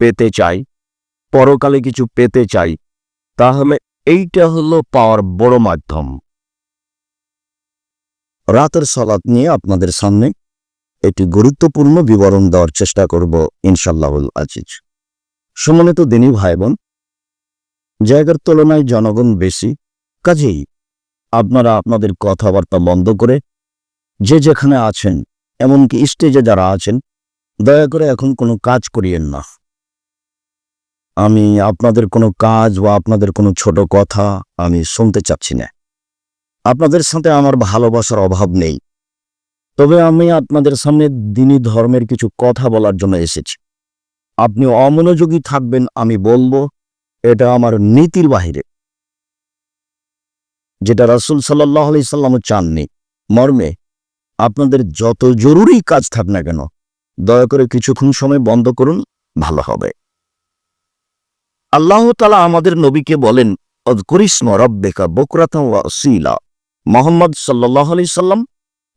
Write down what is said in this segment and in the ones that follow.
পেতে চাই, পরকালে কিছু পেতে চাই, তাহলে এইটা হলো পাওয়ার বড় মাধ্যম। রাতের সলাৎ নিয়ে আপনাদের সামনে একটি গুরুত্বপূর্ণ বিবরণ দেওয়ার চেষ্টা করব ইনশাল্লাহুল আজিজ। সমন্বিত দিনী ভাই বোন জায়গার তুলনায় জনগণ বেশি, কাজেই আপনারা আপনাদের কথাবার্তা বন্ধ করে যে যেখানে আছেন, এমনকি স্টেজে যারা আছেন, দয়া করে এখন কোনো কাজ করিয়েন না। আমি আপনাদের কোনো কাজ বা আপনাদের কোনো ছোট কথা আমি শুনতে চাচ্ছি না। আপনাদের সাথে আমার ভালোবাসার অভাব নেই। তবে আমি আপনাদের সামনে দিনী ধর্মের কিছু কথা বলার জন্য এসেছি। আপনি অমনোযোগী থাকবেন আমি বলব, এটা আমার নীতির বাহিরে। যেটা রাসুল সাল্লাহ আলি চাননি। মর্মে, আপনাদের যত জরুরি কাজ থাক না কেন, দয়া করে কিছুক্ষণ সময় বন্ধ করুন, ভালো হবে। আল্লাহ তালা আমাদের নবীকে বলেন অদকরিস্ম রব্বেকা বকরাতা ওয়াসিলা মোহাম্মদ সাল্লাহ আলি সাল্লাম,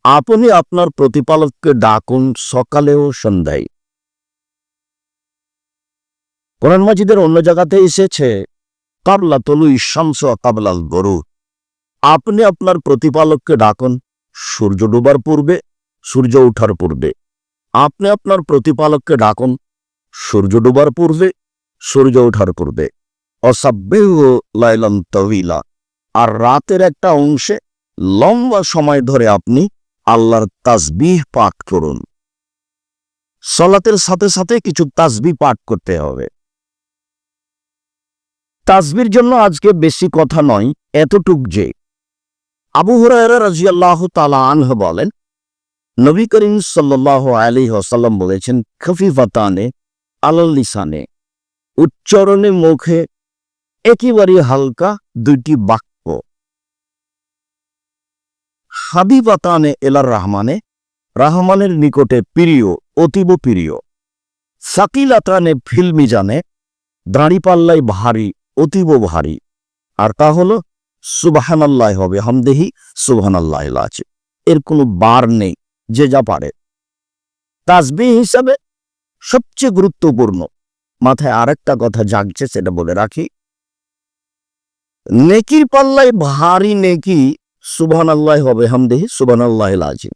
আপনি আপনার প্রতিপালককে ডাকুন সকালে ও সন্ধ্যায়। কোরআন মাজিদের অন্য জায়গাতে এসেছে, কাবলা তলু ইসামস কাবলাল গরু। আপনি আপনার প্রতিপালককে ডাকুন, সূর্য ডুবার পূর্বে, সূর্য ওঠার পূর্বে। আপনি আপনার প্রতিপালককে ডাকুন, সূর্য ডুবার পূর্বে সূর্য ওঠার পূর্বে। লাইলাম তবিলা আর রাতের একটা অংশে লম্বা সময় ধরে আপনি আল্লাহর তাসবিহ পাঠ করুন। সলাতের সাথে সাথে কিছু তাজবি পাঠ করতে হবে। তাজবির জন্য আজকে বেশি কথা নয়, এতটুক যে আবু হুরায়রা রাজিয়াল্লাহ তালা আনহ বলেন, নবী করিম সাল্লাহ আলী ওসাল্লাম বলেছেন, খফিফাতানে আলাল লিসানে। উচ্চারণে মুখে একেবারে হালকা দুইটি বাক্য। হাবিবাতানে এলার রহমানে, রহমানের নিকটে প্রিয়, অতীব প্রিয়। সাকিলাতানে ফিল্মিজানে দাঁড়িপাল্লাই ভারী, অতীব ভারী। আর তা হলো, সুবাহানাল্লাহ হবে, হামদেহি সুবহানাল্লাহ আছে। এর কোনো বার নেই, যে যা পারে। তাসবি হিসাবে সবচেয়ে গুরুত্বপূর্ণ। মাথায় আরেকটা কথা জাগছে, সেটা বলে রাখি। নেকির পাল্লায় ভারী নেকি সুবহান আল্লাহ হবে হামদেহি সুবহান আল্লাহ আজিম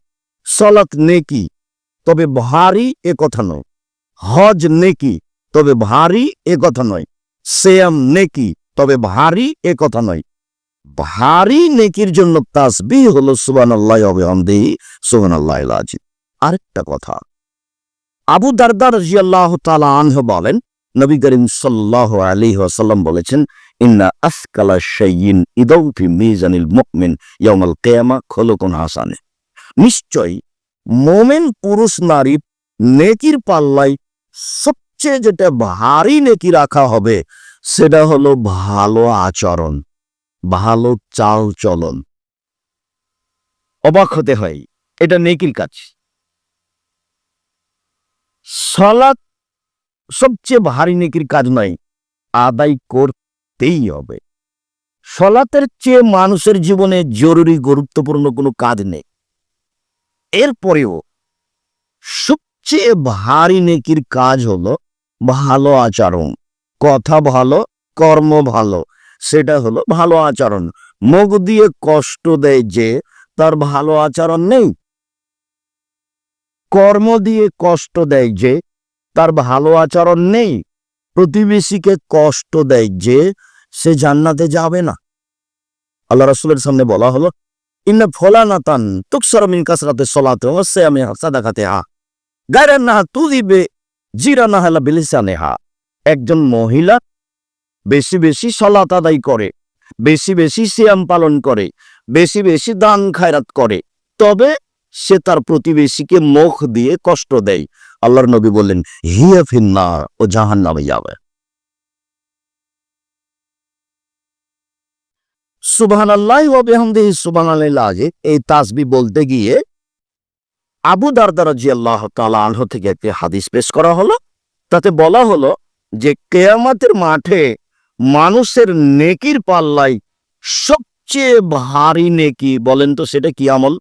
সলাত নেকি, তবে ভারী এ কথা নয়। হজ নেকি, তবে ভারী এ কথা নয়। সেয়াম নেকি, তবে ভারী এ কথা নয়। ভারী নেকির জন্য তাসবি হলো সুবান আল্লাহ হবে হামদেহি সুবান আল্লাহ আজিম আরেকটা কথা, আবু দারদার রাজিয়াল্লাহ তালা আনহ বলেন নবী করিম সাল্লাহ আলী ওয়াসাল্লাম বলেছেন, ইন্না আসকালা শাইয়িন ইদৌফি মিজানিল মুকমিন ইয়াউমাল কিয়ামা খলকুন হাসানে। নিশ্চয় মোমেন পুরুষ নারী নেকির পাল্লায় সবচেয়ে যেটা ভারী নেকি রাখা হবে, সেটা হলো ভালো আচরণ, ভালো চাল চলন অবাক হতে হয়, এটা নেকির কাজ। সলাৎ সবচেয়ে ভারী নেকির কাজ নয়, আদায় করতেই হবে। সলাতের চেয়ে মানুষের জীবনে জরুরি, গুরুত্বপূর্ণ কোনো কাজ নেই। এরপরেও সবচেয়ে ভারী নেকির কাজ হলো ভালো আচরণ। কথা ভালো, কর্ম ভালো, সেটা হলো ভালো আচরণ। মুখ দিয়ে কষ্ট দেয় যে, তার ভালো আচরণ নেই। কর্ম দিয়ে কষ্ট দেয় যে তার ভালো আচরণ নেই। প্রতিবেশীকে কষ্ট দেয় যে সে জান্নাতে যাবে না। আল্লাহ রাসুলের সামনে বলা হলো, ইন্না ফলানাতান তুকসরমিন কাসরাতে সলাতে হচ্ছে আমি হাসা দেখাতে হা গায়রা না তুদিবে জিরা না হালা বিলিসানে হা একজন মহিলা বেশি বেশি সলাত আদায় করে, বেশি বেশি সিয়াম পালন করে, বেশি বেশি দান খায়রাত করে। তবে সে তার প্রতিবেশীকে মুখ দিয়ে কষ্ট দেয়। আল্লাহর নবী বললেন, হিয়া ফিন্না ও জাহান নামে যাবে। সুবহান আল্লাহ ওবেহামদেহি সুবহান আল্লাহ এই তাসবি বলতে গিয়ে আবু দারদার জি আল্লাহ আনহ থেকে একটি হাদিস পেশ করা হলো। তাতে বলা হলো যে, কেয়ামাতের মাঠে মানুষের নেকির পাল্লায় সবচেয়ে ভারী নেকি, বলেন তো সেটা কি আমল?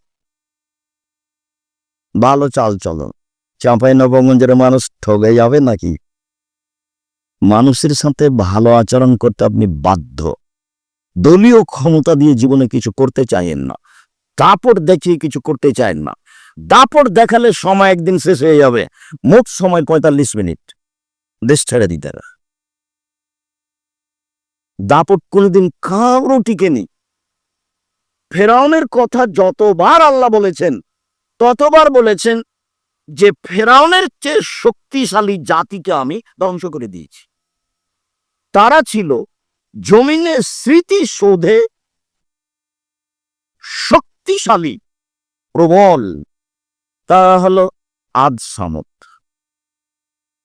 ভালো চাল চলন। চাঁপাই নবগঞ্জের মানুষ ঠগে যাবে নাকি? মানুষের সাথে ভালো আচরণ করতে আপনি বাধ্য। দলীয় ক্ষমতা দিয়ে জীবনে কিছু করতে চাইেন না। দাপট দেখিয়ে কিছু করতে চান না। দাপট দেখালে সময় একদিন শেষ হয়ে যাবে। মোট সময় পঁয়তাল্লিশ মিনিট। দেশ ছেড়ে দিতে দাপট কোনোদিন কারও টিকেনি। ফেরাউনের কথা যতবার আল্লাহ বলেছেন, ততবার বলেছেন যে ফেরাউনের চেয়ে শক্তিশালী জাতিকে আমি ধ্বংস করে দিয়েছি। তারা ছিল জমিনের স্মৃতি শোধে শক্তিশালী, প্রবল। তারা হলো আদ সামত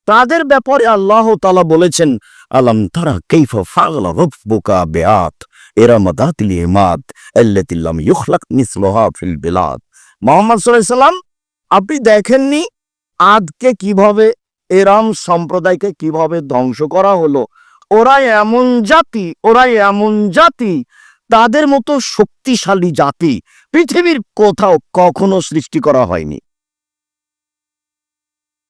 তাদের ব্যাপারে আল্লাহ তালা বলেছেন, আলম তারা কৈফ ফাগলা রব্বুকা বেআত এরাম দাতিল ইমাদ আল্লাতিল্লাম ইখলাক মিসলুহা ফিল বিলাদ। মোহাম্মদ সাল্লাম আপনি দেখেননি? আদকে কীভাবে, এরাম সম্প্রদায়কে কীভাবে ধ্বংস করা হলো? ওরা এমন জাতি ওরা এমন জাতি, তাদের মতো শক্তিশালী জাতি পৃথিবীর কোথাও কখনো সৃষ্টি করা হয়নি।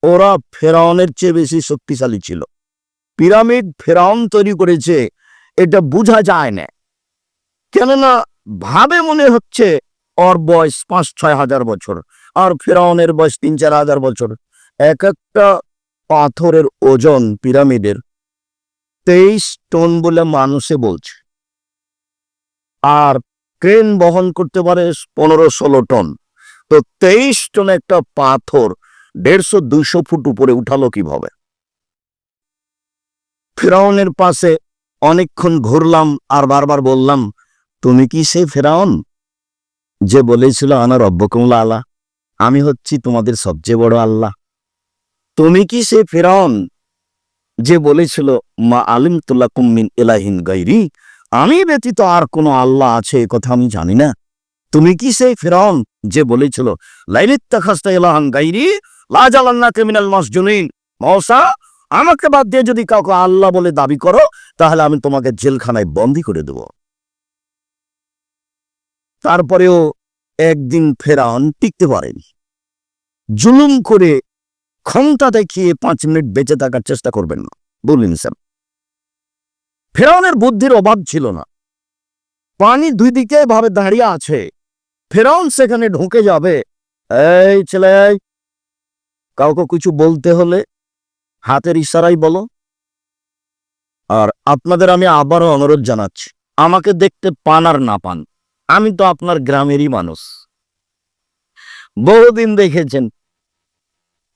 ওরা ফেরাউনের চেয়ে বেশি শক্তিশালী ছিল। পিরামিড ফেরাউন তৈরি করেছে, এটা বোঝা যায় না। কেননা, ভাবে মনে হচ্ছে, ওর বয়স পাঁচ ছয় হাজার বছর। আর ফেরাউনের বয়স তিন চার হাজার বছর। এক একটা পাথরের ওজন পিরামিডের। তেইশ টন বলে মানুষে বলছে। আর ক্রেন বহন করতে পারে পনেরো ষোলো টন। তো তেইশ টন একটা পাথর দেড়শো দুইশো ফুট উপরে উঠালো কীভাবে? ফেরাউনের পাশে অনেকক্ষণ ঘুরলাম আর বারবার বললাম, তুমি কি সেই ফেরাউন? যে বলেছিল, আনা রব্বকুমলা আল্লাহ আমি হচ্ছি তোমাদের সবচেয়ে বড় আল্লাহ। তুমি কি সে ফেরাউন যে বলেছিল, মা আলিম তুল্লা কুম্মিন এলাহিন গাইরি আমি ব্যতীত আর কোনো আল্লাহ আছে এ কথা আমি জানি না। তুমি কি সেই ফেরাউন যে বলেছিল গাইরি ক্রিমিনাল আমাকে বাদ দিয়ে যদি কাউকে আল্লাহ বলে দাবি করো, তাহলে আমি তোমাকে জেলখানায় বন্দি করে দেব। তারপরেও একদিন ফেরাউন টিকতে পারেনি। জুলুম করে ক্ষমতা দেখিয়ে পাঁচ মিনিট বেঁচে থাকার চেষ্টা করবেন না। বললেন স্যার। ফেরাউনের বুদ্ধির অভাব ছিল না। পানি দুই দিকে ভাবে দাঁড়িয়ে আছে। ফেরাউন সেখানে ঢুকে যাবে। এই ছেলে কাউকে কিছু বলতে হলে হাতের ইশারাই বলো। আর আপনাদের আমি আবারও অনুরোধ জানাচ্ছি, আমাকে দেখতে পান আর না পান। আমি তো আপনার গ্রামেরই মানুষ। বহুদিন দেখেছেন।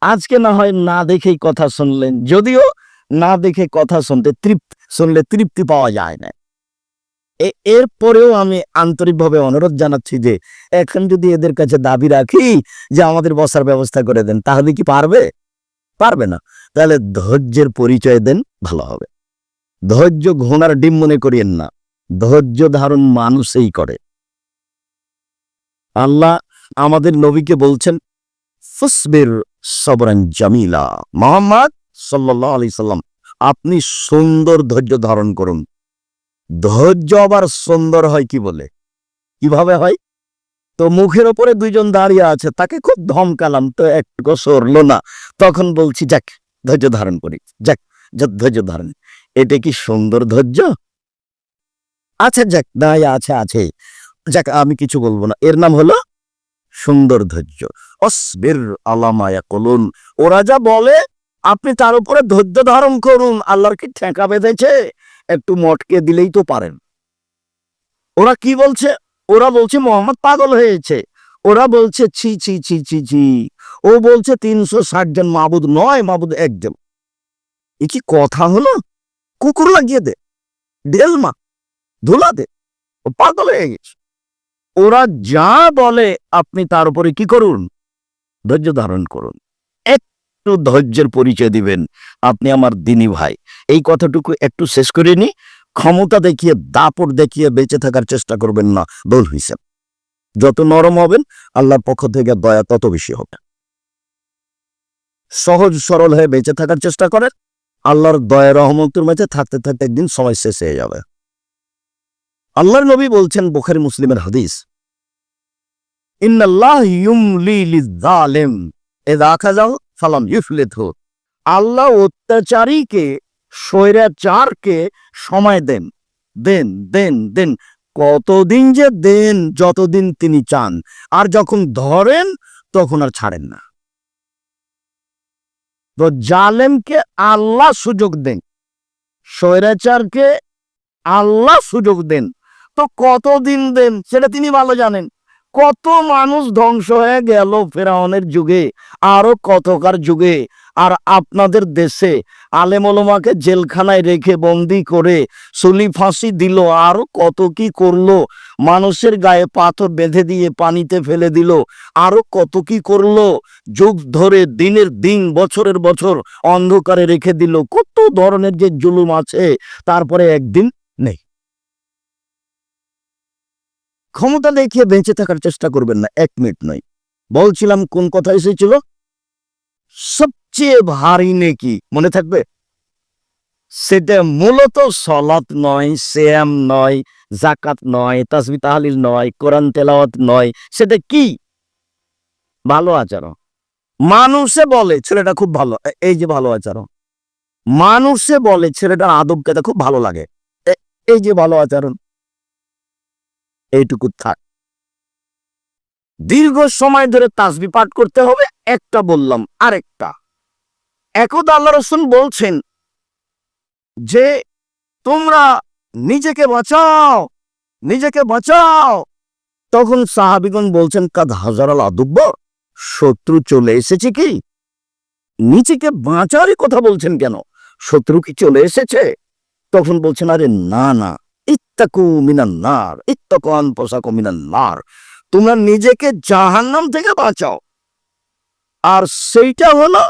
আজকে না হয় না দেখেই কথা শুনলেন, যদিও না দেখে কথা শুনতে তৃপ্তি, শুনলে তৃপ্তি পাওয়া যায় না। এরপরেও আমি আন্তরিকভাবে অনুরোধ জানাচ্ছি যে, এখন যদি এদের কাছে দাবি রাখি যে আমাদের বসার ব্যবস্থা করে দেন, তাহলে কি পারবে? পারবে না। তাহলে ধৈর্যের পরিচয় দেন, ভালো হবে। ধৈর্য ঘোড়ার ডিম মনে করিয়েন না। ধৈর্য ধারণ মানুষই করে। আল্লাহ আমাদের নবীকে বলছেন, ফুসবির সবরান জামিলা। মোহাম্মদ সাল্লাহ আলি সাল্লাম, আপনি সুন্দর ধৈর্য ধারণ করুন। ধৈর্য আবার সুন্দর হয় কি বলে? কীভাবে হয়? তো মুখের ওপরে দুইজন দাঁড়িয়ে আছে, তাকে খুব ধমকালাম, তো একটু সরলো না। তখন বলছি, যাক, ধৈর্য ধারণ করি, যাক ধৈর্য ধারণ। এটা কি সুন্দর ধৈর্য? আচ্ছা যাক, নাই, আছে আছে। যাক, আমি কিছু বলব না। এর নাম হলো সুন্দর ধৈর্য অসবির আলামায়া কলুন ওরা যা বলে, আপনি তার উপরে ধৈর্য ধারণ করুন। আল্লাহর কি ঠেকা বেঁধেছে? একটু মটকে দিলেই তো পারেন। ওরা কি বলছে? ওরা বলছে, মোহাম্মদ পাগল হয়েছে। ওরা বলছে, ছি ছি ছি ছি ছি। ও বলছে, তিনশো ষাট জন মাবুদ নয়, মাবুদ একজন। এ কি কথা হলো? কুকুর লাগিয়ে দে। ডেলমা ধুলা দে। ও পাগল হয়ে গেছে। ওরা যা বলে আপনি তার উপরে কি করুন? ধৈর্য ধারণ করুন। একটু ধৈর্যের পরিচয় দিবেন, আপনি আমার দিনী ভাই। এই কথাটুকু একটু শেষ করে নি। ক্ষমতা দেখিয়ে, দাপট দেখিয়ে বেঁচে থাকার চেষ্টা করবেন না দোল হিসেব যত নরম হবেন, আল্লাহর পক্ষ থেকে দয়া তত বেশি হবে সহজ সরল হয়ে বেঁচে থাকার চেষ্টা করেন। আল্লাহর দয়া রহমতের মাঝে থাকতে থাকতে একদিন সময় শেষ হয়ে যাবে। আল্লাহর নবী বলছেন বুখারী মুসলিমের হাদিস আল্লাহ অত্যাচারীকে, স্বৈরাচারকে সময় দেন দেন দেন দেন, কতদিন যে দেন যতদিন তিনি চান, আর যখন ধরেন তখন আর ছাড়েন না। তো জালেমকে আল্লাহ সুযোগ দেন, স্বৈরাচারকে আল্লাহ সুযোগ দেন তো কতদিন দেন? সেটা তিনি ভালো জানেন। কত মানুষ ধ্বংস হয়ে গেল ফেরাউনের যুগে, আরও কতকার যুগে। আর আপনাদের দেশে আলেমলমাকে জেলখানায় রেখে বন্দি করে সুলি ফাঁসি দিল, আরও কত কি করল? মানুষের গায়ে পাথর বেঁধে দিয়ে পানিতে ফেলে দিল, আরও কত কি করল? যুগ ধরে, দিনের দিন, বছরের বছর অন্ধকারে রেখে দিল। কত ধরনের যে জুলুম আছে, তারপরে একদিন নেই। ক্ষমতা দেখিয়ে বেঁচে থাকার চেষ্টা করবেন না, এক মিনিট নয়। বলছিলাম কোন কথা এসেছিল? সবচেয়ে ভারী নেকি, মনে থাকবে? সেটা মূলত সলাত নয় শ্যাম নয় জাকাত নয়, তাসবি তাহালিল নয়, কোরআন তেলাওয়াত নয়। সেটা কি? ভালো আচরণ। মানুষে বলে, ছেলেটা খুব ভালো এই যে ভালো আচরণ। মানুষে বলে, ছেলেটার আদব খুব ভালো লাগে। এই যে ভালো আচরণ। এইটুকু থাক। দীর্ঘ সময় ধরে তাসবি পাঠ করতে হবে, একটা বললাম, আরেকটা। একদা আল্লাহ রসুল বলছেন যে, তোমরা নিজেকে বাঁচাও নিজেকে বাঁচাও। তখন সাহাবিগণ বলছেন, কাদ হাজার আল আদুব্য শত্রু চলে এসেছে কি? নিজেকে বাঁচারই কথা বলছেন কেন? শত্রু কি চলে এসেছে? তখন বলছেন, আরে না না ইত্তাকু মিনান নার, ইত্তাকু আনপোসাকু মিনান নার। তোমরা নিজেকে জাহান্নাম থেকে বাঁচাও। আর সেইটা হলো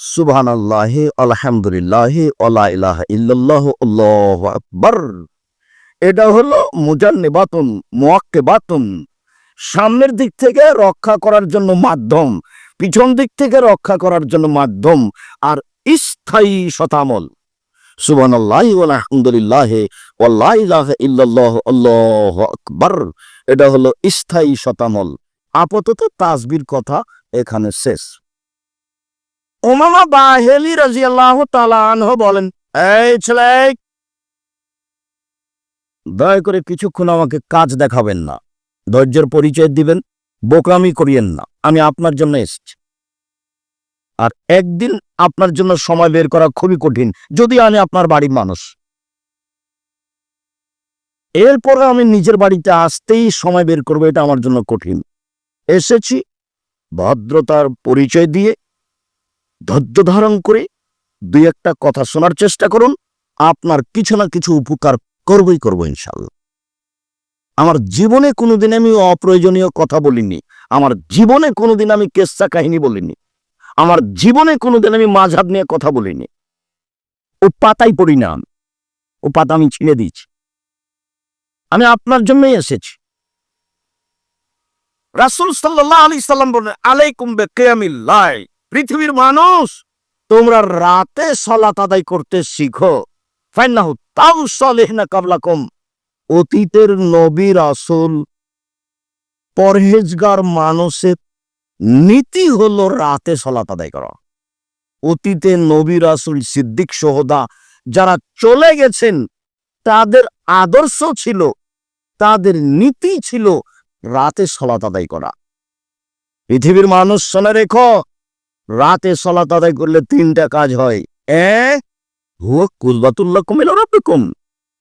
সুবহান আল্লাহ আলহামদুলিল্লাহ ইলাহা ইল্লাল্লাহ, আল্লাহু আকবার। এটা হলো মুজান্নিবাতুন মুয়াক্কিবাতুন সামনের দিক থেকে রক্ষা করার জন্য মাধ্যম, পিছন দিক থেকে রক্ষা করার জন্য মাধ্যম, আর স্থায়ী শতামল সুবহান আল্লাহ আল্লাহ ইল্লাল্লাহ, আল্লাহু এটা হলো স্থায়ী শতামল। আপাতত তাসবির কথা এখানে শেষ। ওমামা বাহেলি রাজিয়াল্লাহু তাআলা আনহু বলেন দয়া করে কিছুক্ষণ আমাকে কাজ দেখাবেন না। ধৈর্যের পরিচয় দিবেন, বোকামি করিয়েন না। আমি আপনার জন্য এসেছি। আর একদিন আপনার জন্য সময় বের করা খুবই কঠিন, যদি আমি আপনার বাড়ির মানুষ। এরপরে আমি নিজের বাড়িতে আসতেই সময় বের করব, এটা আমার জন্য কঠিন। এসেছি, ভদ্রতার পরিচয় দিয়ে, ধৈর্য ধারণ করে, দুই একটা কথা শোনার চেষ্টা করুন, আপনার কিছু না কিছু উপকার করবই করব ইনশাল্লাহ আমার জীবনে কোনোদিন আমি অপ্রয়োজনীয় কথা বলিনি, আমার জীবনে কোনোদিন আমি কেসা কাহিনী বলিনি। আমার জীবনে কোনোদিন আমি মাঝাব নিয়ে কথা বলিনি। ও পাতাই পড়ি না। ও পাতা আমি ছিঁড়ে দিয়েছি। আমি আপনার জন্যই এসেছি। রাসুল সাল্লাহ আলি সাল্লাম বলেন আলাইকুম বে কেয়ামিল্লাই পৃথিবীর মানুষ, তোমরা রাতে সলাত আদায় করতে শিখো। ফাইনাহু তাও সলেহনা কাবলাকুম। অতীতের নবী রাসুল, পরহেজগার মানুষের নীতি হলো রাতে সলাত আদায় করা। অতীতে নবী রাসুল সিদ্দিক সহদা যারা চলে গেছেন, তাদের আদর্শ ছিল, তাদের নীতি ছিল রাতে সলাত আদায় করা। পৃথিবীর মানুষ শোনে রেখো, রাতে সলাত আদায় করলে তিনটা কাজ হয়। এ, হুয়া কুলবাতুল্লাহ কুমিল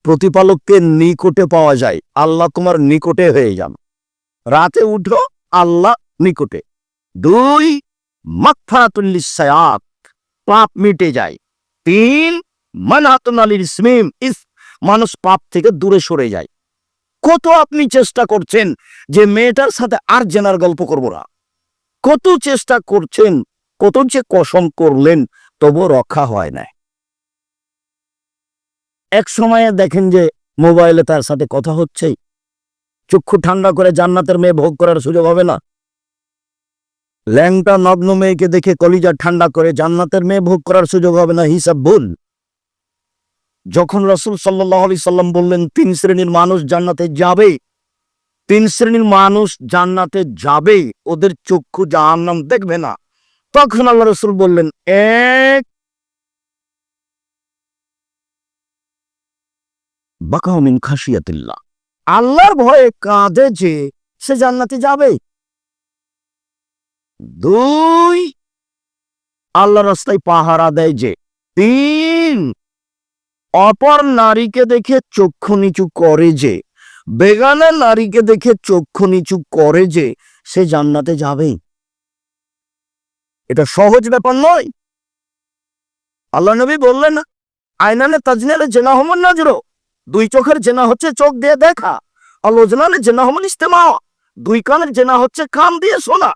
প্রতিপালককে নিকটে পাওয়া যায়, আল্লাহ তোমার নিকটে হয়ে যান। রাতে উঠো, আল্লাহ নিকটে। দুই মাকফারাতুল্লিসায়াত পাপ মিটে যায়। তিন, মানহাতুন আলীর ইসমিম। ইস, মানুষ পাপ থেকে দূরে সরে যায়। কত আপনি চেষ্টা করছেন যে মেয়েটার সাথে আর জেনার গল্প করব না? কত চেষ্টা করছেন, কত যে কসম করলেন তবু রক্ষা হয় না এক সময়ে দেখেন যে মোবাইলে তার সাথে কথা হচ্ছে চক্ষু ঠান্ডা করে জান্নাতের মেয়ে ভোগ করার সুযোগ হবে না। ল্যাংটা নগ্ন মেয়েকে দেখে কলিজা ঠান্ডা করে জান্নাতের মেয়ে ভোগ করার সুযোগ হবে না, হিসাব ভুল। যখন রসুল সাল্লাহ আলি সাল্লাম বললেন, তিন শ্রেণির মানুষ জান্নাতে যাবে, তিন শ্রেণির মানুষ জান্নাতে যাবে, ওদের চক্ষু জাহান্নাম দেখবে না। তখন আল্লাহ রসুল বললেন, এক বাকাহমিন খাসিয়াতিল্লাহ আল্লাহর ভয়ে কাঁদে যে সে জান্নাতে যাবে। দুই। আল্লাহ রাস্তায় পাহারা দেয় যে, তিন। অপর নারীকে দেখে চক্ষু নিচু করে যে বেগানা নারীকে দেখে চক্ষু নিচু করে যে, সে জান্নাতে যাবেই এটা সহজ ব্যাপার নয়। আল্লাহ নবী বললেন আইনানে তাজনালে জেনা হমন নজরো। দুই চোখের জেনা হচ্ছে চোখ দিয়ে দেখা, আর লোজনালে জেনা হমন ইস্তেমা। দুই কানের জেনা হচ্ছে কান দিয়ে শোনা।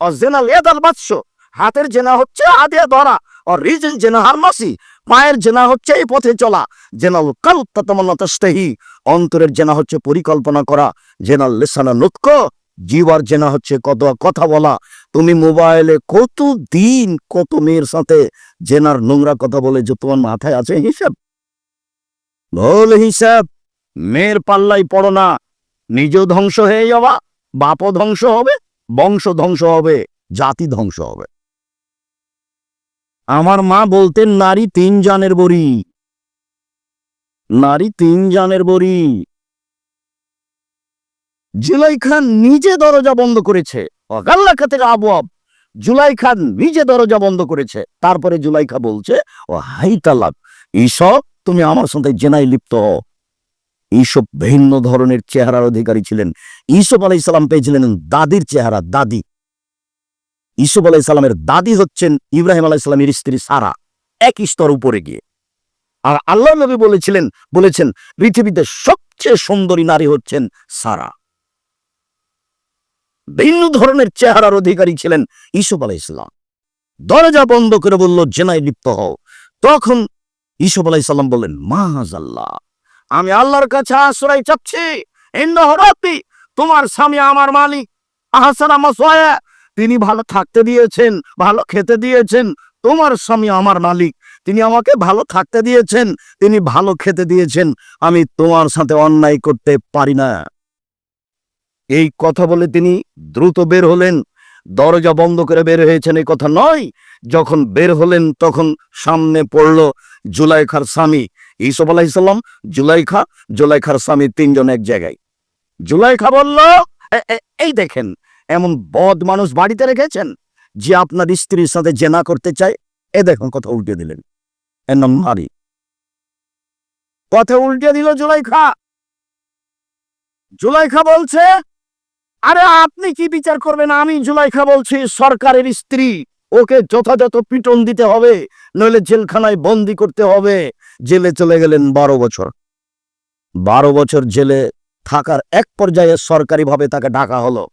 আর জেনা লেদাল বাৎস হাতের জেনা হচ্ছে হাতে ধরা আর রিজন জেনা হারমাসি পায়ের জেনা হচ্ছে এই পথে চলা জেনাল কাল তাতামান্নাতাস্তাহি অন্তরের জেনা হচ্ছে পরিকল্পনা করা জেনাল লেসানা নুৎক জীবার জেনা হচ্ছে কত কথা বলা তুমি মোবাইলে কত দিন কত মেয়ের সাথে জেনার নোংরা কথা বলে যে তোমার মাথায় আছে হিসাব ভুল হিসাব মেয়ের পাল্লাই পড়ো না নিজ ধ্বংস হয়ে যাওয়া বাপও ধ্বংস হবে বংশ ধ্বংস হবে, জাতি ধ্বংস হবে। আমার মা বলতেন, নারী তিন জানের বড়ি। নারী তিন জানের বড়ি। জুলাই খান নিজে দরজা বন্ধ করেছে। অগাল্লা খাতের আবহাব জুলাই খান নিজে দরজা বন্ধ করেছে। তারপরে জুলাইখা বলছে, ও হাই তালাক এইসব তুমি আমার সাথে জেনাই লিপ্ত হও। এইসব ভিন্ন ধরনের চেহারার অধিকারী ছিলেন। ইসুফ আলাই সালাম পেয়েছিলেন দাদির চেহারা, দাদি। ইসুফ আলাই সালামের দাদি হচ্ছেন ইব্রাহিম আলাই সালামের স্ত্রী সারা এক স্তর উপরে গিয়ে। আর আল্লাহ নবী বলেছিলেন, বলেছেন, পৃথিবীতে সবচেয়ে সুন্দরী নারী হচ্ছেন সারা। ভিন্ন ধরনের চেহারার অধিকারী ছিলেন ইসুফ আলাই ইসলাম দরজা বন্ধ করে বলল, জেনায় লিপ্ত হও। তখন ইসুফ আলাই সাল্লাম বললেন মাহাজ আল্লাহ আমি আল্লাহর কাছে আশ্রয় চাচ্ছি। তোমার স্বামী আমার মালিক। আহসান তিনি ভালো থাকতে দিয়েছেন, ভালো খেতে দিয়েছেন। তোমার স্বামী আমার মালিক, তিনি আমাকে ভালো থাকতে দিয়েছেন, তিনি ভালো খেতে দিয়েছেন। আমি তোমার সাথে অন্যায় করতে পারি না। এই কথা বলে তিনি দ্রুত বের হলেন। দরজা বন্ধ করে বের হয়েছেন এই কথা নয়। যখন বের হলেন, তখন সামনে পড়ল জুলাইখার স্বামী। ইসব আলাহিসাল্লাম জুলাইখা, জুলাইখার স্বামী তিনজন এক জায়গায়। জুলাইখা বলল, "এ- এ- এই দেখেন, এমন বদ মানুষ বাড়িতে রেখেছেন যে আপনার স্ত্রীর সাথে জেনা করতে চায়? এ দেখুন কথা উল্টে দিলেন। এর নাম নারী। কথা উল্টে দিল জুলাইখা। জুলাইখা বলছে, আরে, আপনি কি বিচার করবেন? আমি জুলাইখা বলছি, সরকারের স্ত্রী। ওকে যথাযথ পিটন দিতে হবে, নইলে জেলখানায় বন্দি করতে হবে। জেলে চলে গেলেন বারো বছর। বারো বছর জেলে থাকার এক পর্যায়ে সরকারিভাবে তাকে ডাকা হলো।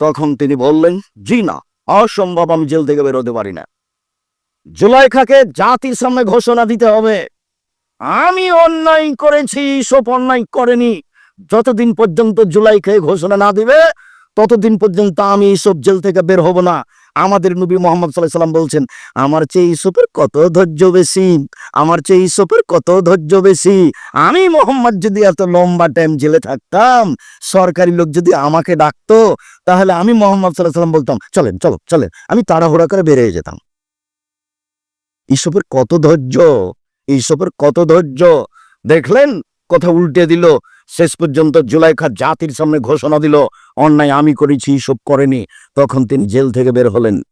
তখন তিনি বললেন, জি না, অসম্ভব, আমি জেল থেকে বেরোতে পারি না। জুলাইখাকে জাতির সামনে ঘোষণা দিতে হবে। আমি অন্যায় করেছি, সব অন্যায় করেনি। যতদিন পর্যন্ত জুলাইখায় ঘোষণা না দিবে, ততদিন পর্যন্ত আমি এইসব জেল থেকে বের হব না। আমাদের নবী মোহাম্মদ সাল্লাম বলছেন, আমার চেয়ে ইসুফের কত ধৈর্য বেশি? আমার চেয়ে ইসুফের কত ধৈর্য বেশি? আমি মোহাম্মদ যদি এত লম্বা টাইম জেলে থাকতাম, সরকারি লোক যদি আমাকে ডাকতো, তাহলে আমি মোহাম্মদ সাল্লাহ সাল্লাম বলতাম, চলেন, চলো, চলেন, আমি তাড়াহুড়া করে বেরিয়ে যেতাম। ইসবের কত ধৈর্য? ইসবের কত ধৈর্য? দেখলেন, কথা উল্টে দিল শেষ পর্যন্ত জুলাইখা জাতির সামনে ঘোষণা দিল, অন্যায় আমি করেছি সব করেনি। তখন তিনি জেল থেকে বের হলেন।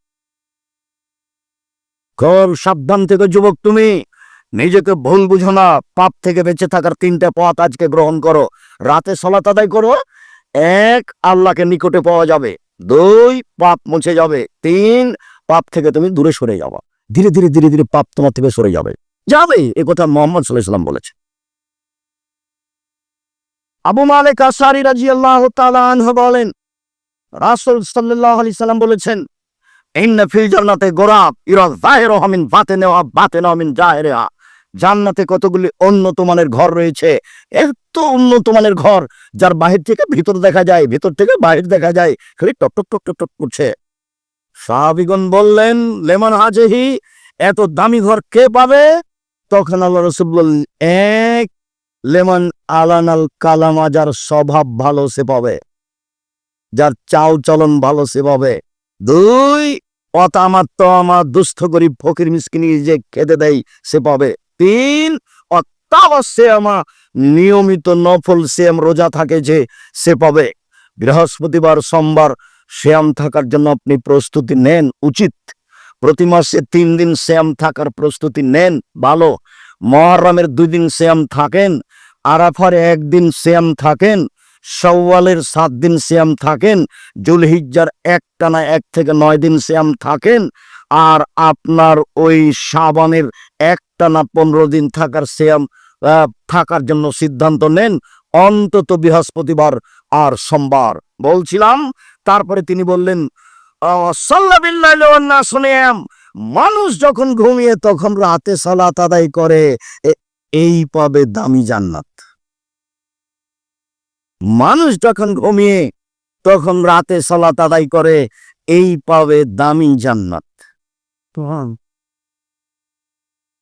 কর সাবধান থেকে যুবক তুমি। নিজেকে ভুল বুঝো না। পাপ থেকে বেঁচে থাকার তিনটা পথ আজকে গ্রহণ করো। রাতে সলাত আদায় করো। এক, আল্লাহকে নিকটে পাওয়া যাবে। দুই, পাপ মুছে যাবে। তিন, পাপ থেকে তুমি দূরে সরে যাবা। ধীরে ধীরে ধীরে ধীরে পাপ তোমার থেকে সরে যাবে। যাবে, এ কথা মোহাম্মদ সাল্লাহ সাল্লাম বলেছে আবু মালিক আসারি রাজি আল্লাহ আনহু বলেন, রাসূল সাল্লাল্লাহু আলাইহি সাল্লাম বলেছেন, ইন্না ফিল জান্নাতে গোরাব ইরা যাহিরুহা মিন বাতিনিহা বাতিনুহা মিন জাহিরিহা। জান্নাতে কতগুলি উন্নত মানের ঘর রয়েছে, এত উন্নত মানের ঘর, যার বাহির থেকে ভিতর দেখা যায়, ভিতর থেকে বাহির দেখা যায়, খালি টক টক টক টক টক করছে। সাহাবিগণ বললেন, লেমন হাজেহি, এত দামি ঘর কে পাবে? তখন আল্লাহ রসুল এক লেমন আলানাল কালামা যার স্বভাব ভালো সে পাবে। যার চাল চলন ভালো সে পাবে। দুই অতামাত্ম আমার দুস্থ গরিব ফকির মিসকিনি যে খেতে দেয় সে পাবে। তিন অত্যাবশ্যে আমার নিয়মিত নফল শ্যাম রোজা থাকে যে সে পাবে। বৃহস্পতিবার, সোমবার শ্যাম থাকার জন্য আপনি প্রস্তুতি নেন উচিত। প্রতি মাসে তিন দিন শ্যাম থাকার প্রস্তুতি নেন, ভালো। মহরমের দুই দিন শ্যাম থাকেন আরাফার একদিন শ্যাম থাকেন সওয়ালের সাত দিন শ্যাম থাকেন, জুলহিজ্জার এক টানা এক থেকে নয় দিন শ্যাম থাকেন, আর আপনার ওই সাবানের এক টানা পনেরো দিন থাকার শ্যাম থাকার জন্য সিদ্ধান্ত নেন, অন্তত বৃহস্পতিবার আর সোমবার। বলছিলাম, তারপরে তিনি বললেন মানুষ যখন ঘুমিয়ে তখন রাতে সালাত আদায় করে এই পাবে দামি জান্নাত। মানুষ যখন ঘুমিয়ে তখন রাতে সালাত আদায় করে এই পাবে দামি জান্নাত।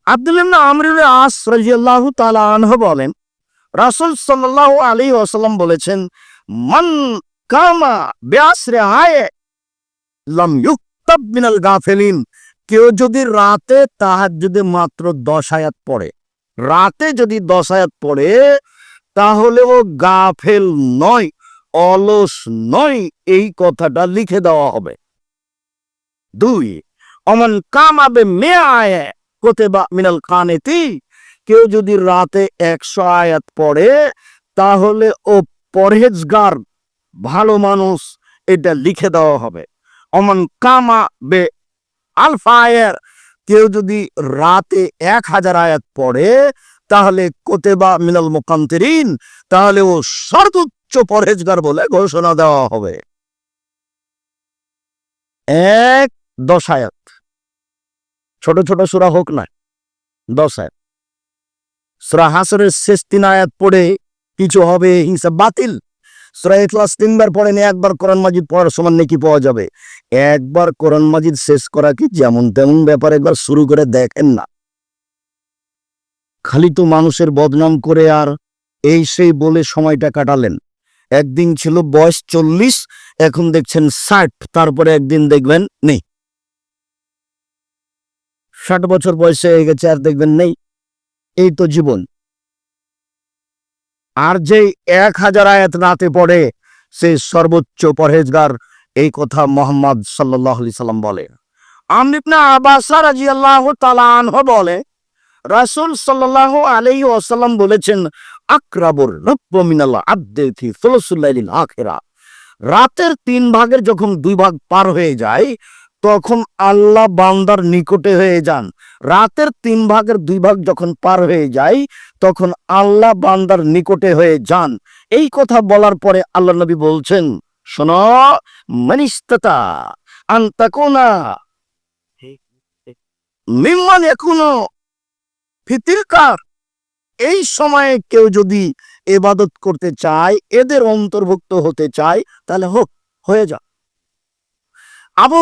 আব্দুল্লাহ আমরুল আস রাজিয়াল্লাহু তাআলা আনহু বলেন রাসূল সাল্লাল্লাহু আলাইহি ওয়াসাল্লাম বলেছেন মান কামা বিআসরি আয়ে লাম ইউক্তাব মিনাল গাফিলিন। কেউ যদি রাতে তাহাজ্জুদে মাত্র দশ আয়াত পড়ে রাতে যদি দশ আয়াত পড়ে তাহলে ও গাফেল নয়, অলস নয়, এই কথাটা লিখে দেওয়া হবে। দুই, অমন কামাবে মে আয়ে কোতেবা মিনাল কানেতি কেউ যদি রাতে একশো আয়াত পড়ে, তাহলে ও পরহেজগার, ভালো মানুষ, এটা লিখে দেওয়া হবে। অমন কামা বে আলফা আয়ের কেউ যদি রাতে এক হাজার আয়াত পড়ে তাহলে কোতেবা মিনাল মোকান্তরিন, তাহলে ও সর্বোচ্চ পরহেজগার বলে ঘোষণা দেওয়া হবে। এক দশ আয়াত ছোট ছোট সুরা হোক না দশ আয়াত সুরা হাসরের শেষ তিন আয়াত পড়ে কিছু হবে, হিংসা বাতিল। সুরা ইখলাস তিনবার পড়েন একবার কোরআন মাজিদ পড়ার সমান নাকি পাওয়া যাবে। একবার কোরআন মাজিদ শেষ করা কি যেমন তেমন ব্যাপার, একবার শুরু করে দেখেন না। খালি তো মানুষের বদনাম করে আর এই সেই বলে সময়টা কাটালেন। একদিন ছিল বয়স চল্লিশ, এখন দেখছেন ষাট, তারপরে একদিন দেখবেন নেই। ষাট বছর বয়সে হয়ে গেছে আর দেখবেন নেই। এই তো জীবন। আর যে এক হাজার আয়াত রাতে পড়ে, সে সর্বোচ্চ পরহেজগার এই কথা মোহাম্মদ সাল্লাহ আলি সাল্লাম বলে। আমরিবনা আবাসা রাজি আল্লাহ বলে রাসুল সাল্লাহ আলাই ওয়াসাল্লাম বলেছেন আক্রাবর রব্ব মিনাল্লাহ আব্দেথি ফলসুল্লাইল আখেরা। রাতের তিন ভাগের যখন দুই ভাগ পার হয়ে যায় তখন আল্লাহ বান্দার নিকটে হয়ে যান। রাতের তিন ভাগের দুই ভাগ যখন পার হয়ে যায় তখন আল্লাহ বান্দার নিকটে হয়ে যান। এই কথা বলার পরে আল্লাহ নবী বলছেন শোনো মানিস্তাতা আন্তাকুনা মিম্মান এখনও ফিতিলকার এই সময়ে কেউ যদি এবাদত করতে চায়, এদের অন্তর্ভুক্ত হতে চায়, তাহলে হোক, হয়ে যা আবু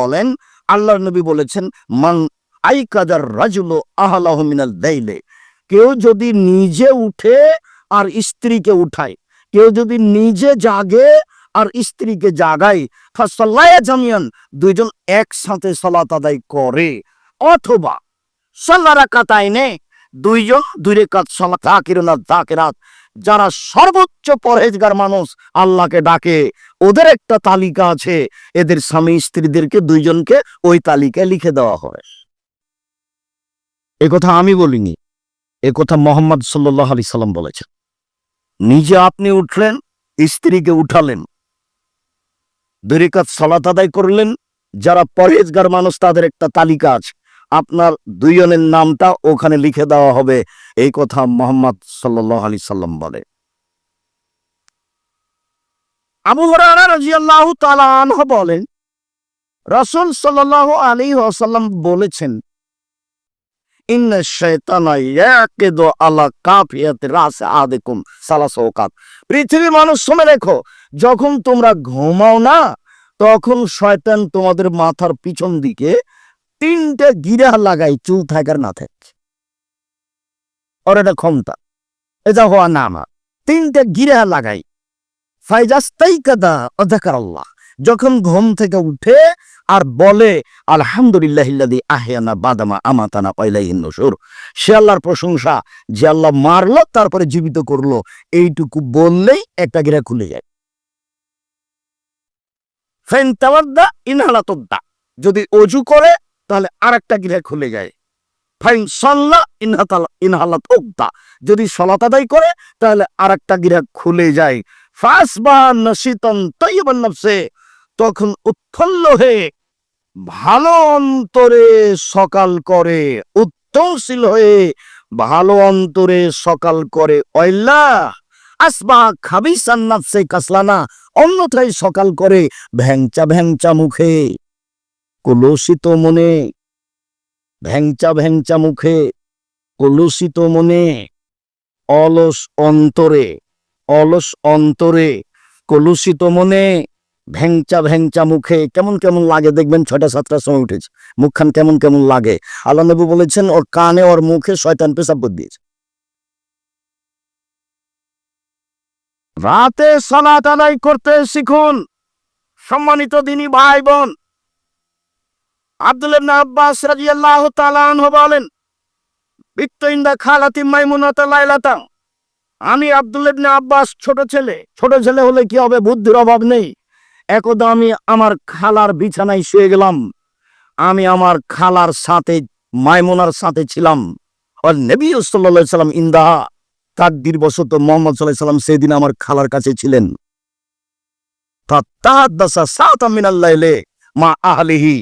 বলেন, আল্লাহর নবী বলেছেন, মান আইকাদার রাজুলু মিনাল দেইলে কেউ যদি নিজে উঠে আর স্ত্রীকে উঠায়, কেউ যদি নিজে জাগে আর স্ত্রীকে জাগায় জামিয়ান, দুইজন একসাথে সলাত আদায় করে, অথবা সাল্লারা কাতাইনে দুইজন দুই রেখাত তাকিরুনা তাকিরাত যারা সর্বোচ্চ পরহেজগার মানুষ, আল্লাহকে ডাকে। ওদের একটা তালিকা আছে। এদের স্বামী স্ত্রীদেরকে দুইজনকে ওই তালিকায় লিখে দেওয়া হয়। এ কথা আমি বলিনি। এ কথা মোহাম্মদ সাল্লাহ আলি সাল্লাম বলেছেন। নিজে আপনি উঠলেন, স্ত্রীকে উঠালেন। দুরিকাত সালাত আদায় করলেন। যারা পরহেজগার মানুষ, তাদের একটা তালিকা আছে। আপনার দুইজনের নামটা ওখানে লিখে দেওয়া হবে। এই কথা মোহাম্মদ সাল্লাহ আলি সাল্লাম বলে। আবু রাজিয়াল্লাহু তাআলা আনহু বলেন, রাসূল বলেছেন ইয়াকিদু আলা সালাস ওকাত। পৃথিবীর মানুষ, শুনে রেখো, যখন তোমরা ঘুমাও না, তখন শয়তান তোমাদের মাথার পিছন দিকে তিনটে গিরা লাগাই চুল থাকার না থাকে। ওর এটা ক্ষমতা এটা হওয়া না আমার। তিনটে গিরা লাগাই ফাইজাস্তাই কাদা অধাকার আল্লাহ। যখন ঘুম থেকে উঠে আর বলে, আলহামদুলিল্লাহ আহিয়ানা বাদামা আমাতানা সে আল্লাহর প্রশংসা, যে আল্লাহ মারলো, তারপরে জীবিত করল। এইটুকু বললেই একটা গিরা খুলে যায়। ফেন তাওয়াদ্দা ইনহালাতদ্দা, যদি অজু করে তাহলে আর একটা খুলে যায়। ফাইন সল্লা ইনহাতাল ইনহালাত উদ্দা যদি সলাত আদায় করে, তাহলে আর একটা খুলে যায়। ফাস বা নশিতন তৈবান নফসে। তখন উৎফুল্ল হয়ে ভালো অন্তরে সকাল করে, উত্তমশীল হয়ে ভালো অন্তরে সকাল করে। অইল্লা আসবা খাবি সান্নাফসে কাসলানা। অন্যথায় সকাল করে ভ্যাংচা ভ্যাংচা মুখে। কলসিত মনে ভ্যাংচা ভ্যাংচা মুখে, কলুষিত মনে, অলস অন্তরে অলস অন্তরে, কলুষিত মনে ভ্যাংচা ভ্যাংচা মুখে, কেমন কেমন লাগে দেখবেন ছয়টা সাতটার সময় উঠেছে, মুখখান কেমন কেমন লাগে। আল্লাহ নবী বলেছেন, ওর কানে, ওর মুখে শয়তান পেশাব করে দিয়েছে। রাতে সালাত আদায় করতে শিখুন, সম্মানিত দিনী ভাই বোন আব্দুল আব্বাস রাদিয়াল্লাহু তাআলা আনহু বলেন বিত্ত ইন্দা খালাতি মাইমুনাতা লাইলাতা। আমি আব্দুল ইবনে আব্বাস ছোট ছেলে ছোট ছেলে হলে কি হবে? বুদ্ধির অভাব নেই। একদা আমি আমার খালার বিছানায় শুয়ে গেলাম। আমি আমার খালার সাথে, মাইমুনার সাথে ছিলাম। আর নবী সাল্লাল্লাহু সাল্লাম ইন্দা, তাকদির বশত মোহাম্মদ সাল্লাল্লাহু সাল্লাম সেদিন আমার খালার কাছে ছিলেন। ফাতাহাদ্দাসা সাআতাম মিনাল লাইলে মা আহলিহি।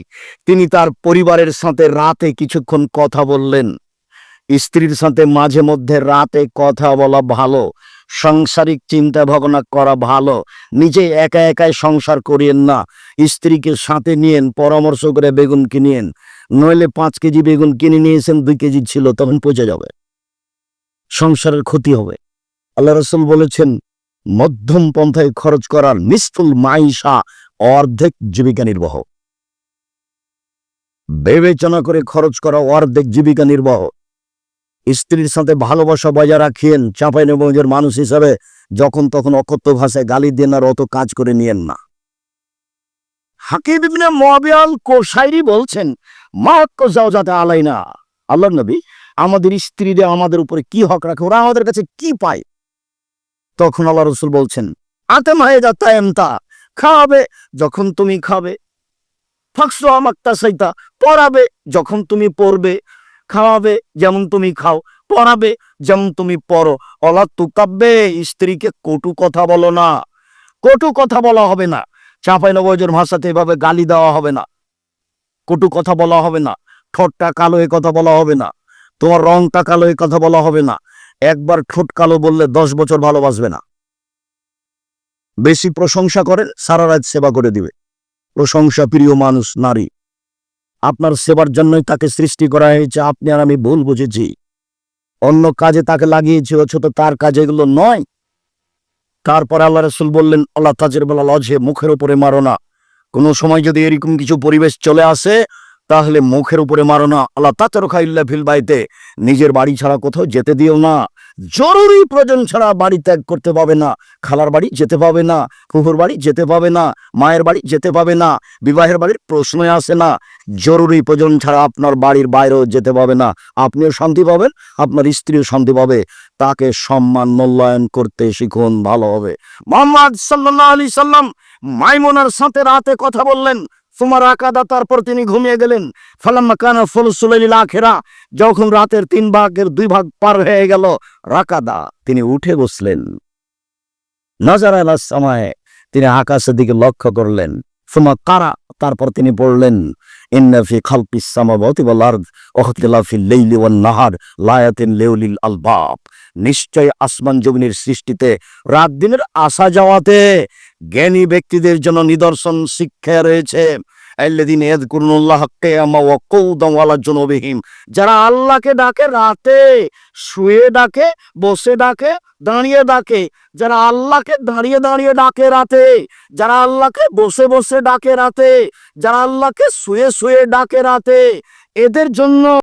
তিনি তার পরিবারের সাথে রাতে কিছুক্ষণ কথা বললেন। স্ত্রীর সাথে মাঝে মধ্যে রাতে কথা বলা ভালো, সাংসারিক চিন্তা ভাবনা করা ভালো, নিজে একা একাই সংসার করিয়েন না, স্ত্রীকে সাথে নিয়েন, পরামর্শ করে বেগুন কিনিয়েন নইলে পাঁচ কেজি বেগুন কিনে নিয়েছেন, দুই কেজি ছিল, তখন পচে যাবে। সংসারের ক্ষতি হবে। আল্লাহ রসুল বলেছেন, মধ্যম পন্থায় খরচ করার নিষ্ফুল মাইশা অর্ধেক জীবিকা নির্বাহ। বিবেচনা করে খরচ করা অর্ধেক জীবিকা নির্বাহ। স্ত্রীর সাথে ভালোবাসা বজায় রাখিয়েন চাঁপাই নবজের মানুষ হিসাবে যখন তখন অকথ্য ভাষায় গালি দেন আর অত কাজ করে নিয়েন না। হাকিব ইবনে মুয়াবিয়াল কোসাইরি বলছেন মা যাও যাতে আলাই না আল্লাহ নবী, আমাদের স্ত্রীরা আমাদের উপরে কি হক রাখে? ওরা আমাদের কাছে কি পায়? তখন আল্লাহ রসুল বলছেন আতে যা তায়েমতা। খাওয়াবে যখন তুমি খাবে। ফাঁকসো আমাক্তা সাইতা, পড়াবে যখন তুমি পড়বে। খাওয়াবে যেমন তুমি খাও, পড়াবে যেমন তুমি পড়ো। অলা তুকাব্বে স্ত্রীকে কটু কথা বলো না। কটু কথা বলা হবে না। চাঁপাই নবজের ভাষাতে এভাবে গালি দেওয়া হবে না। কটু কথা বলা হবে না। ঠোঁটটা কালো এ কথা বলা হবে না। তোমার রংটা কালো এ কথা বলা হবে না। একবার ঠোঁট কালো বললে দশ বছর ভালোবাসবে না। বেশি প্রশংসা করেন সারা রাত সেবা করে দিবে। প্রশংসা প্রিয় মানুষ, নারী। আপনার সেবার জন্যই তাকে সৃষ্টি করা হয়েছে। আপনি আর আমি ভুল বুঝেছি। অন্য কাজে তাকে লাগিয়েছি ছোট তার কাজ এগুলো নয়। তারপর আল্লাহ রসুল বললেন, আল্লাহ তাজের বেলা লজে মুখের উপরে মারো না। কোনো সময় যদি এরকম কিছু পরিবেশ চলে আসে, তাহলে মুখের উপরে মারো না। আল্লাহ তাচার খাইল্লা ফিল বাইতে। নিজের বাড়ি ছাড়া কোথাও যেতে দিও না। জরুরি প্রয়োজন ছাড়া বাড়ি ত্যাগ করতে পাবে না। খালার বাড়ি যেতে পাবে না, ফুফুর বাড়ি যেতে পাবে না, মায়ের বাড়ি যেতে পাবে না, বিবাহের বাড়ির প্রশ্নই আসে না। জরুরি প্রয়োজন ছাড়া আপনার বাড়ির বাইরেও যেতে পাবে না। আপনিও শান্তি পাবেন, আপনার স্ত্রীও শান্তি পাবে। তাকে সম্মান মূল্যায়ন করতে শিখুন, ভালো হবে। মোহাম্মদ সাল্লাহ আলি সাল্লাম মাইমুনার সাথে রাতে কথা বললেন। তোমার আকাদা, তারপর তিনি ঘুমিয়ে গেলেন। ফালাম্মা কানা ফলসুলাইল আখেরা, যখন রাতের তিন ভাগের দুই ভাগ পার হয়ে গেল রাকাদা, তিনি উঠে বসলেন। নজর আলাহ সময়, তিনি আকাশের দিকে লক্ষ্য করলেন। সুমা কারা, তারপর তিনি পড়লেন ইন্নাফি খালপিস সামাবতি ওয়াল আরদ ওয়াখতিলাফিল লাইলি ওয়ান নাহার, লায়াতিন লিউলিল আলবাব। নিশ্চয় আসমান জমিনের সৃষ্টিতে রাত দিনের আসা যাওয়াতে জ্ঞানী ব্যক্তিদের জন্য নিদর্শন শিক্ষা রয়েছে। যারা আল্লাহকে ডাকে, রাতে শুয়ে ডাকে, বসে ডাকে, দাঁড়িয়ে ডাকে, যারা আল্লাহকে দাঁড়িয়ে দাঁড়িয়ে ডাকে রাতে, যারা আল্লাহকে বসে বসে ডাকে রাতে, যারা আল্লাহকে শুয়ে শুয়ে ডাকে রাতে, এদের জন্য